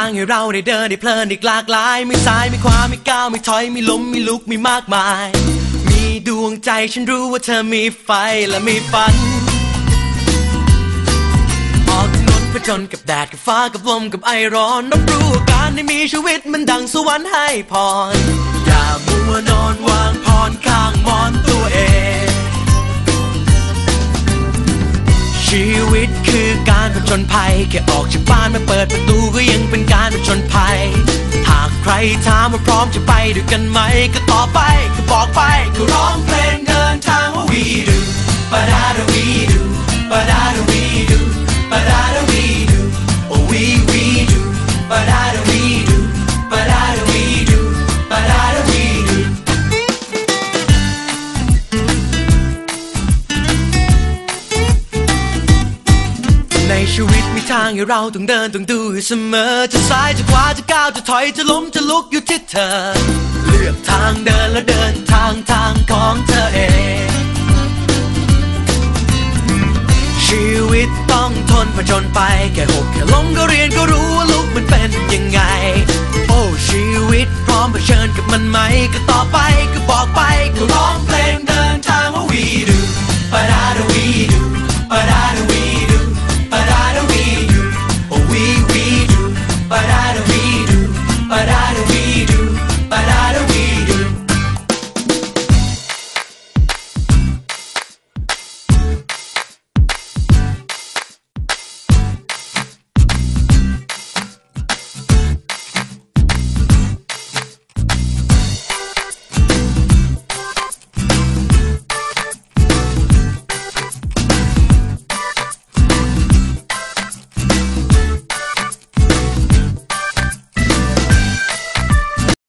างให้เราได้เดินได้เพลินอีกหลากหลายไม่ซ้ายไม่ขวาไม่ก้าวไม่ถอยไม่ล้มไม่ลุกมีมากมาย มีดวงใจฉันรู้ว่าเธอมีไฟและมีฝัน ออกถนนผจญกับแดดกับฟ้ากับลมกับไอร้อนรับรู้ว่าการได้มีชีวิตมันดังสวรรค์ให้พรอย่ามัวนอนวางพรข้างมอนตัวเอง ชีวิตคือ จนภัย แค่ออกจากบ้านมาเปิดประตูก็ยังเป็นการผจญภัย หากใครถามว่าพร้อมจะไปด้วยกันไหม ก็ตอบไปก็บอก ชีวิตมีทางให้เราต้องเดินต้องดูอยู่เสมอ จะซ้ายจะขวาจะก้าวจะถอยจะล้มจะลุกอยู่ที่เธอ เลือกทางเดินและเดินทางทางของเธอเอง ชีวิตต้องทนผจญไปแค่หกแค่ล้มก็เรียนก็รู้ว่าลุกมันเป็นยังไง โอ้ชีวิตพร้อมเผชิญกับมันไหม ก็ต่อไปก็บอกไปก็ร้องเพลงเดินทางว่า we do